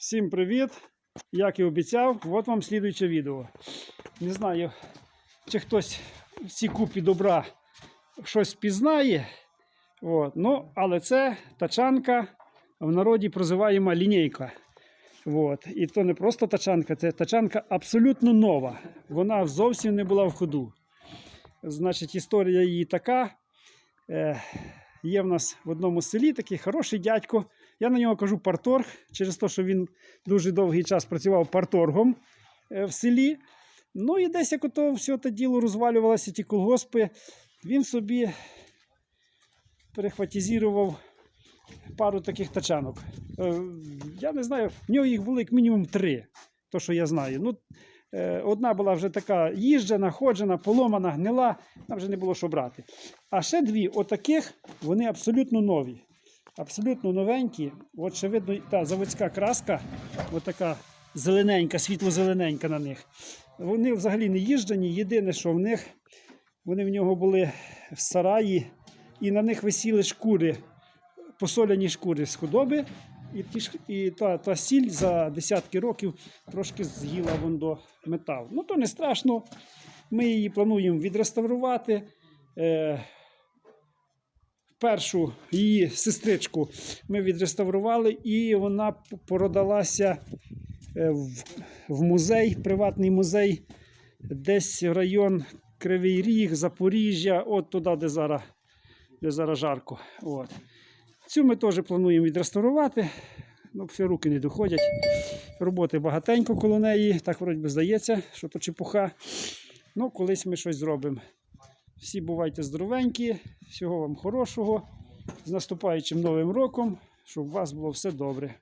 Всім привіт! Як і обіцяв, от вам слідуюче відео. Не знаю, чи хтось в цій купі добра щось пізнає. От. Ну, але це тачанка, в народі прозиваємо лінійка. От. І то не просто тачанка, це тачанка абсолютно нова. Вона зовсім не була в ходу. Значить, історія її така. Е, є в нас в одному селі такий хороший дядько. Я на нього кажу парторг, через те, що він дуже довгий час працював парторгом е, в селі. Ну і десь як ото все те діло розвалювалося, ті колгоспи, він собі перехватизував пару таких тачанок. Е, Я не знаю, в нього їх було як мінімум три, то що я знаю. Ну, Одна була вже така їжджена, ходжена, поломана, гнила, там вже не було що брати. А ще дві отаких, вони абсолютно нові. Абсолютно новенькі. От ще видно та заводська краска, отака зелененька, світло-зелененька на них. Вони взагалі не їжджені. Єдине, що в них, вони в нього були в сараї, і на них висіли шкури, посоляні шкури з худоби. І, ті, і та, та сіль за десятки років трошки з'їла вон до метал. Ну, то не страшно. Ми її плануємо відреставрувати. Е, першу її сестричку ми відреставрували, і вона продалася е, в, в музей, приватний музей, десь в район Кривий Ріг, Запоріжжя, от туди, де зараз, де зараз жарко. От. Цю ми теж плануємо відреставрувати. Ну, все руки не доходять. Роботи багатенько коло неї. Так вроді здається, що то чепуха. Ну, колись ми щось зробимо. Всі бувайте здоровенькі, всього вам хорошого. З наступаючим новим роком, щоб у вас було все добре.